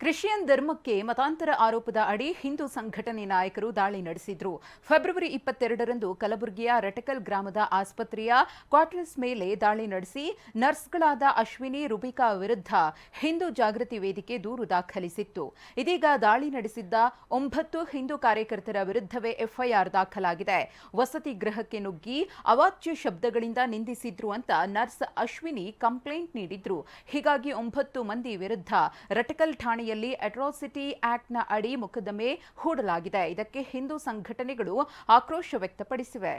Christian ಧರ್ಮಕ್ಕೆ ಮತಾಂತರ ಆರೋಪದ ಅಡಿ ಹಿಂದೂ ಸಂಘಟನೆ ನಾಯಕರು ದಾಳಿ ನಡೆಸಿದ್ರು. ಫೆಬ್ರವರಿ ಇಪ್ಪತ್ತೆರಡರಂದು ಕಲಬುರಗಿಯ ರಟಕಲ್ ಗ್ರಾಮದ ಆಸ್ಪತ್ರೆಯ ಕ್ವಾರ್ಟರ್ಸ್ ಮೇಲೆ ದಾಳಿ ನಡೆಸಿ ನರ್ಸ್ಗಳಾದ ಅಶ್ವಿನಿ ರುಬಿಕಾ ವಿರುದ್ಧ ಹಿಂದೂ ಜಾಗೃತಿ ವೇದಿಕೆ ದೂರು ದಾಖಲಿಸಿತ್ತು. ಇದೀಗ ದಾಳಿ ನಡೆಸಿದ್ದ ಒಂಬತ್ತು ಹಿಂದೂ ಕಾರ್ಯಕರ್ತರ ವಿರುದ್ಧವೇ ಎಫ್ಐಆರ್ ದಾಖಲಾಗಿದೆ. ವಸತಿ ಗೃಹಕ್ಕೆ ನುಗ್ಗಿ ಅವಾಚ್ಯ ಶಬ್ದಗಳಿಂದ ನಿಂದಿಸಿದ್ರು ಅಂತ ನರ್ಸ್ ಅಶ್ವಿನಿ ಕಂಪ್ಲೇಂಟ್ ನೀಡಿದ್ರು. ಹೀಗಾಗಿ ಒಂಬತ್ತು ಮಂದಿ ವಿರುದ್ಧ ರಟಕಲ್ ಠಾಣೆಯಲ್ಲಿ ಅಟ್ರಾಸಿಟಿ ಆಕ್ಟ್ನ ಅಡಿ ಮೊಕದ್ದಮೆ ಹೂಡಲಾಗಿದೆ. ಇದಕ್ಕೆ ಹಿಂದೂ ಸಂಘಟನೆಗಳು ಆಕ್ರೋಶ ವ್ಯಕ್ತಪಡಿಸಿವೆ.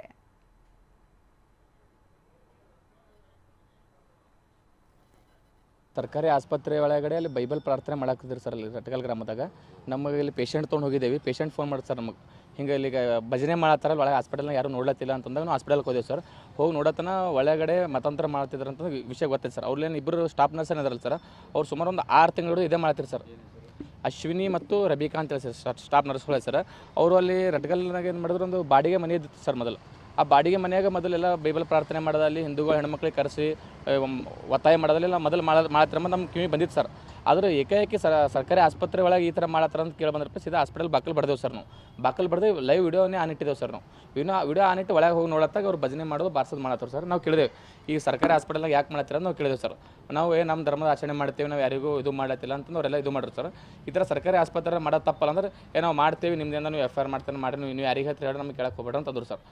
ಸರ್ಕಾರಿ ಆಸ್ಪತ್ರೆ ಒಳಗಡೆ ಅಲ್ಲಿ ಬೈಬಲ್ ಪ್ರಾರ್ಥನೆ ಮಾಡಾಕಿದ್ರು ಸರ್ ಅಲ್ಲಿ ರಟ್ಕಲ್ ಗ್ರಾಮದಾಗ. ನಮಗೆ ಇಲ್ಲಿ ಪೇಷಂಟ್ ತೊಗೊಂಡು ಹೋಗಿದ್ದೇವೆ. ಪೇಷಂಟ್ ಫೋನ್ ಮಾಡಿ ಸರ್ ನಮಗೆ. ಹಿಂಗೆ ಇಲ್ಲಿಗೆ ಭಜನೆ ಮಾಡತ್ತಾರ ಒಳಗೆ ಹಾಸ್ಪಿಟಲ್ನ ಯಾರು ನೋಡ್ಲತ್ತಿಲ್ಲ ಅಂತಂದಾಗ ನಾವು ಹಾಸ್ಪಿಟಲ್ಗೆ ಹೋದೇವು ಸರ್. ಹೋಗಿ ನೋಡತನ ಒಳಗಡೆ ಮತಾಂತರ ಮಾಡ್ತಿದ್ರು ಅಂತ ವಿಷಯ ಗೊತ್ತೈತೆ ಸರ್. ಅವ್ರಲ್ಲೇನು ಇಬ್ಬರು ಸ್ಟಾಫ್ ನರ್ಸ್ ಏನಾದ್ರಲ್ಲ ಸರ್, ಅವ್ರು ಸುಮಾರು ಒಂದು ಆರು ತಿಂಗಳು ಇದೇ ಮಾಡ್ತೀರಿ ಸರ್. ಅಶ್ವಿನಿ ಮತ್ತು ರಬಿಕಾ ಅಂತ ಹೇಳಿ ಸರ್ ಸ್ಟಾಫ್ ನರ್ಸ್ಗಳೇ ಸರ್. ಅವರು ಅಲ್ಲಿ ರಟ್ಗಲ್ನಾಗ ಏನು ಮಾಡಿದ್ರು, ಒಂದು ಬಾಡಿಗೆ ಮನೆ ಇದ್ದಿತ್ತು ಸರ್ ಮೊದಲು. ಆ ಬಾಡಿಗೆ ಮನೆಯಾಗ ಮೊದಲೆಲ್ಲ ಬೈಬಲ್ ಪ್ರಾರ್ಥನೆ ಮಾಡೋದಲ್ಲಿ ಹಿಂದೂಗಳು ಹೆಣ್ಮಕ್ಳಿಗೆ ಕರೆಸಿ ಒತ್ತಾಯ ಮಾಡೋದಲ್ಲೆಲ್ಲ ಮೊದಲು ಮಾಡ ಮಾಡತ್ತಿರ ನಮ್ಮ ಕಿವಿ ಬಂದಿತ್ತು ಸರ್. ಆದ್ರೆ ಏಕಾಏಕಿ ಸರ್, ಸರ್ಕಾರಿ ಆಸ್ಪತ್ರೆ ಒಳಗೆ ಈ ಥರ ಮಾಡತ್ತಾರ ಅಂತ ಕೇಳಿ ಬಂದ್ರಪ್ಪ ಸೀದಾ ಹಾಸ್ಪಿಟಲ್ ಬಾಕಲ್ ಬಡ್ದೇವು ಸರ್ ನಾವು. ಬಾಕಲ್ ಬಡ್ದು ಲೈವ್ ವಿಡಿಯೋನೇ ಆನ್ ಇಟ್ಟಿದ್ದೇವೆ ಸರ್ ನಾವು. ವಿಡಿಯೋ ವಿಡಿಯೋ ಆನ್ ಇಟ್ಟು ಒಳಗೆ ಹೋಗಿ ನೋಡತ್ತಾಗ ಅವ್ರು ಭಜನೆ ಮಾಡೋದು ಬಾರ್ಸೋದು ಮಾಡತ್ತವ್ರು ಸರ್. ನಾವು ಕೇಳಿದೆವು, ಈ ಸರ್ಕಾರಿ ಹಾಸ್ಪಿಟಲ್ನಾಗ ಯಾಕೆ ಮಾಡತ್ತೀರ ಅಂತ ನಾವು ಕೇಳಿದೆವು ಸರ್. ನಾವು, ಏ, ನಮ್ಮ ಧರ್ಮದ ಆಚರಣೆ ಮಾಡ್ತೀವಿ, ನಾವು ಯಾರಿಗೂ ಇದು ಮಾಡತ್ತಿಲ್ಲ ಅಂತ ಅವರೆಲ್ಲ ಇದು ಮಾಡಿದ್ರು ಸರ್. ಈ ಥರ ಸರ್ಕಾರಿ ಆಸ್ಪತ್ರೆ ಮಾಡೋದು ತಪ್ಪಲ್ಲ ಅಂದ್ರೆ, ಏ, ನಾವು ಮಾಡ್ತೀವಿ, ನಿಮ್ದಿಂದ ನೀವು ಎಫ್ ಐ ಆರ್ ಮಾಡ್ತಾನೆ ಮಾಡಿ ನೀವು ಯಾರಿಗೆ ಹತ್ರ ಹೇಳಿ ನಮ್ಗೆ ಕೇಳಕ್ಕೆ ಹೋಗ್ಬೇಡ ಅಂತಂದ್ರು ಸರ್.